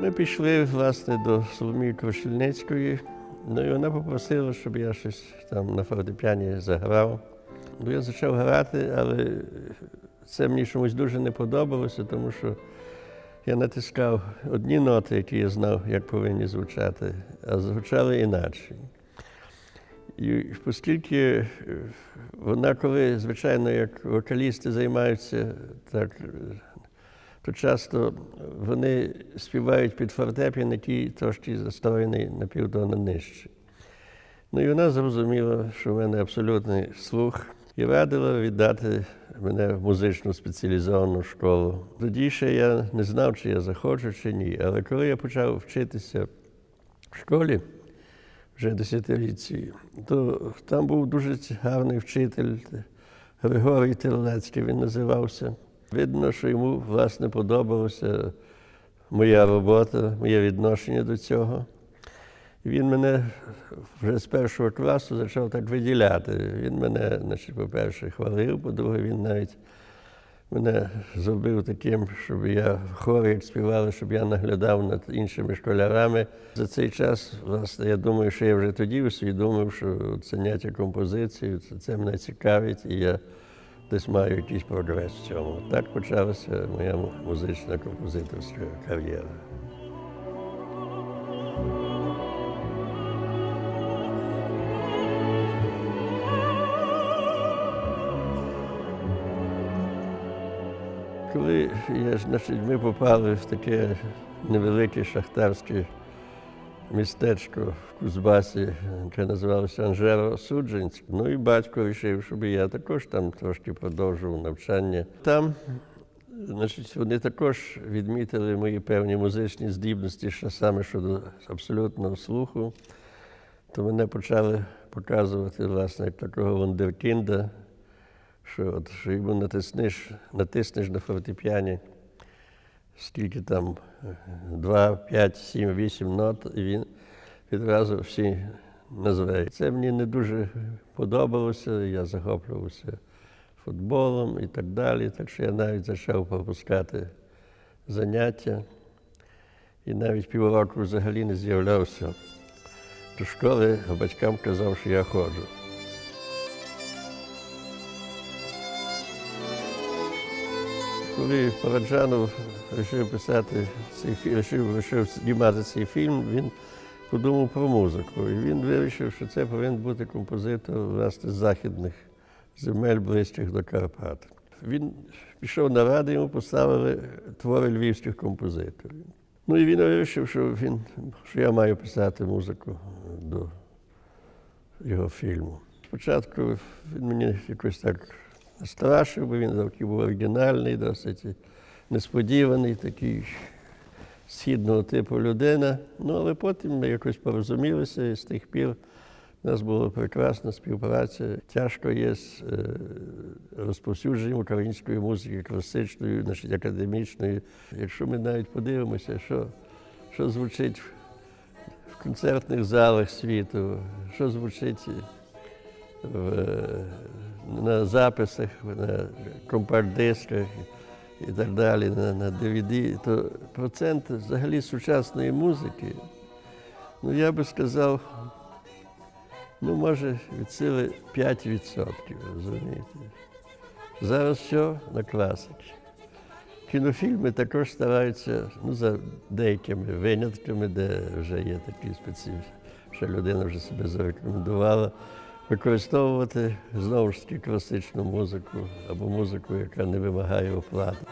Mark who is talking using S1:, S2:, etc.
S1: Ми пішли власне до Соломії Крошельницької. Ну і вона попросила, щоб я щось там на фортепіані заграв. Ну, я почав грати, але це мені чомусь дуже не подобалося, тому що я натискав одні ноти, які я знав, як повинні звучати, а звучали інакші. І оскільки е, вона, коли, звичайно, як вокалісти займаються, так, то часто вони співають під фортепіано, який трошки застроєний на півтона нижче. Ну і вона зрозуміла, що в мене абсолютний слух, і радила віддати мене в музичну спеціалізовану школу. Тоді ще я не знав, чи я захочу, чи ні. Але коли я почав вчитися в школі, вже десятилітці, то там був дуже гарний вчитель Григорій Терлецький, він називався. Видно, що йому власне подобалася моя робота, моє відношення до цього. Він мене вже з першого класу почав так виділяти. Він мене, значить, по-перше, хвалив, по-друге, він навіть мене зробив таким, щоб я в хорі співали, щоб я наглядав над іншими школярами. За цей час, власне, я думаю, що я вже тоді усвідомив, що заняття композицією це, це мене цікавить, і я десь маю якийсь прогрес в цьому. Так почалася моя музична композиторська кар'єра. Коли я, значить, ми попали в таке невелике шахтарське містечко в Кузбасі, яке називалося Анжеро Судженськ. Ну і батько вирішив, щоб я також там трошки продовжував навчання. Там, значить, вони також відмітили мої певні музичні здібності, що саме щодо абсолютного слуху. То мене почали показувати, власне, як такого вундеркінда, що от що йому натиснеш, натиснеш на фортепіані, скільки там 2, 5, 7, 8 нот, і він відразу всі назве. Це мені не дуже подобалося, я захоплювався футболом і так далі. Так що я навіть почав пропускати заняття. І навіть півроку взагалі не з'являвся до школи, а батькам казав, що я ходжу. Коли Параджанов вирішив писати цей фільм, вирішив, знімати цей фільм, він подумав про музику. І він вирішив, що це повинен бути композитор власне з західних земель ближчих до Карпат. Він пішов на раду, йому поставили твори львівських композиторів. Ну і він вирішив, що він, що я маю писати музику до його фільму. Спочатку він мені якось так страшив, бо він такий був оригінальний, досить несподіваний, такий східного типу людина. Ну, але потім ми якось порозумілися, і з тих пір у нас була прекрасна співпраця. Тяжко є з е, розповсюдженням української музики, класичної, значить, академічної. Якщо ми навіть подивимося, що, що звучить в концертних залах світу, що звучить в, на записах, на компакт-дисках і так далі, на, на DVD, то процент взагалі сучасної музики, ну я би сказав, ну, може, від сили 5%, розумієте. Зараз все на класики. Кінофільми також стараються, ну, за деякими винятками, де вже є такі специфіки, що людина вже себе зарекомендувала використовувати знову ж таки класичну музику або музику, яка не вимагає оплати.